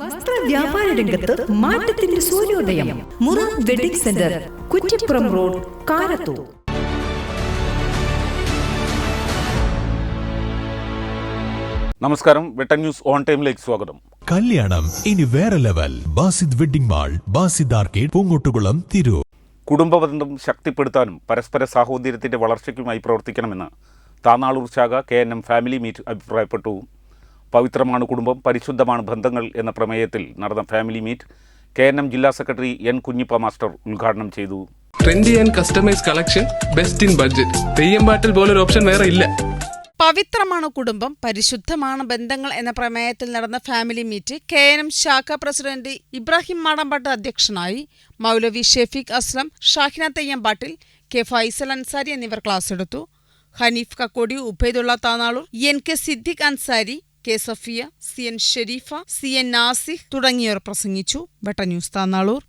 വസ്ത്ര വ്യാപാര രംഗത്ത് മാറ്റത്തിന്റെ സൂര്യോദയം. Mura wedding centre Kuttippuram road Karathur. നമസ്കാരം. വെട്ടൻ ന്യൂസ് ഓൺ ടൈമിലേക്ക് സ്വാഗതം. കല്യാണം ഇനി വേറെ level. Basid wedding mall Basid arcade Poongottukulam Tirur. കുടുംബബന്ധം ശക്തിപ്പെടുത്താനും പരസ്പര സാഹോദര്യത്തിന്റെ വളർച്ചയ്ക്കുമായി പ്രവർത്തിക്കണമെന്ന് താനാളൂർ ശാഖ K N M family meet അഭിപ്രായപ്പെട്ടു. പവിത്രമാണ് കുടുംബം പരിശുദ്ധമാണ് ബന്ധങ്ങൾ എന്ന പ്രമേയത്തിൽ നടന്ന family meet K N M ജില്ലാ സെക്രട്ടറി എൻ കുഞ്ഞിപ്പ മാസ്റ്റർ ഉദ്ഘാടനം ചെയ്തു. Trendy and customise collection best in budget Theyyam പാട്ടിൽ പോലൊരു ഓപ്ഷൻ വേറെ ഇല്ല. പവിത്രമാണ് കുടുംബം പരിശുദ്ധമാണ് ബന്ധങ്ങൾ എന്ന പ്രമേയത്തിൽ നടന്ന family meet K N M ശാഖ പ്രസിഡന്റ് ഇബ്രാഹിം മാടമ്പാട്ട് അധ്യക്ഷനായി മൗലവി ഷെഫീഖ് അസ്ലം ഷാഹിന തെയ്യമ്പാട്ടിൽ കെ ഫൈസൽ അൻസാരി എന്നിവർ ക്ലാസ് എടുത്തു. Haneef Kakkodi Ubaidulla Tanalur N K Siddique Ansari K Safiya C N Sherifa C N Nasih തുടങ്ങിയവർ പ്രസംഗിച്ചു. ബട്ട ന്യൂസ് താനാളൂർ